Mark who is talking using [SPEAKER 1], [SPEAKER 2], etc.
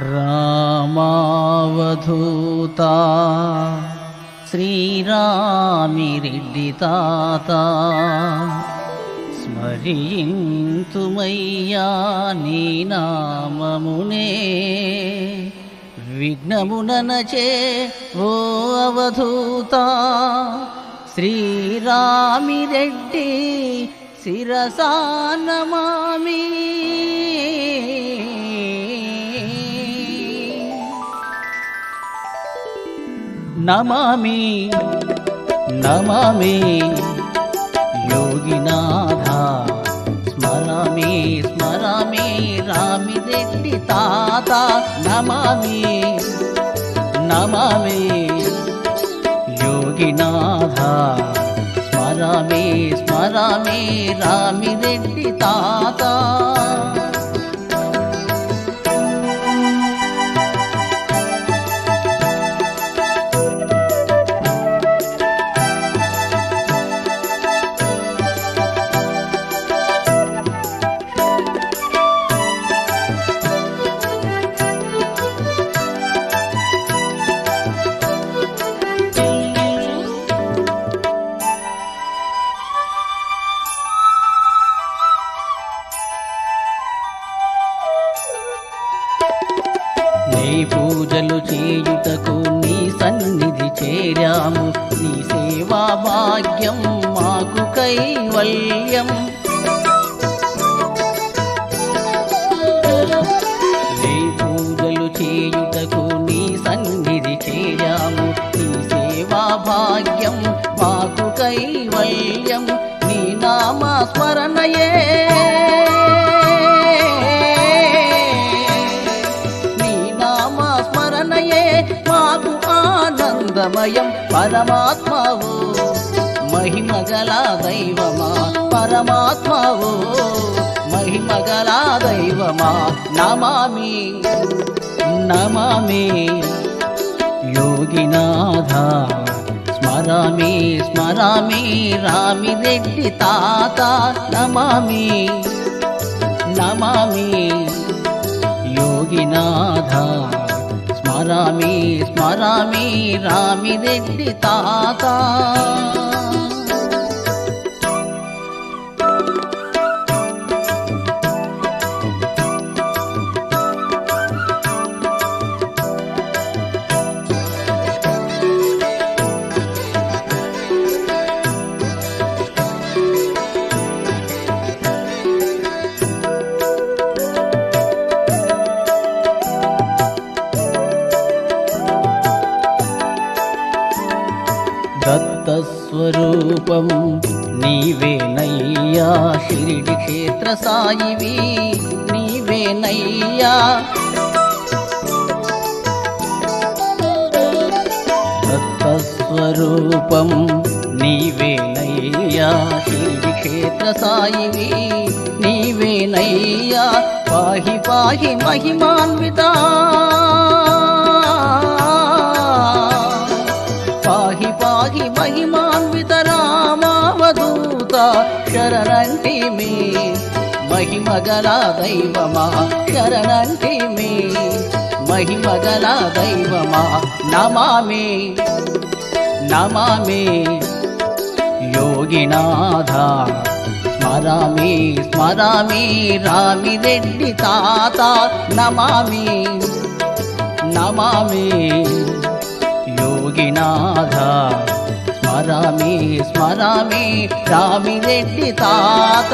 [SPEAKER 1] రామావధూత శ్రీరామిరెడ్డి తాత స్మరింతుమయ్యా నీ నామమునే. విఘ్నముననచే ఓ అవధూత శ్రీరామిరెడ్డి శిరసానమామి నమామి నమామి. యోగినాథ స్మరామి స్మరామి. రామిరెడ్డి తాత నమామి నమామి. యోగినాథ స్మరామి స్మరామి. రామిరెడ్డి తాత. పూజలు చేయుటకు నీ సన్నిధి చేరాము. నీ సేవా భాగ్యం మాకు కైవల్యం. నీ పూజలు చేయుటకు నీ సన్నిధి చేరాము. నీ సేవా భాగ్యం మాకు కైవల్యం. నీ నామ స్మరణయే పరమాత్మవు మహిమగల దైవమా? పరమాత్మవు మహిమగల దైవమా? నమామి నమామి. యోగినాథ స్మరామి స్మరామి. రామిరెడ్డి తాత నమామి నమామి. యోగినాథ స్మరామి స్మరామి రామిరెడ్డి తాత. దత్తస్వరూపం నీవేనయ్యా షిరిడి క్షేత్ర సాయివి. నీవేనయ్యా దత్తస్వరూపం నీవేనయ్యా షిరిడి క్షేత్ర సాయివి. నీవేనయ్యా పాహి పాహి మహిమాన్వితా. శరణంటి మహిమగల దైవమా శరణంటి మే మహిమగల దైవమా నమామి నమామి. యోగినాథ స్మరామి స్మరామి రామిరెడ్డి తాత నమామి నమామి. యోగినాథ స్మరామి స్మరామి రామిరెడ్డి తాత.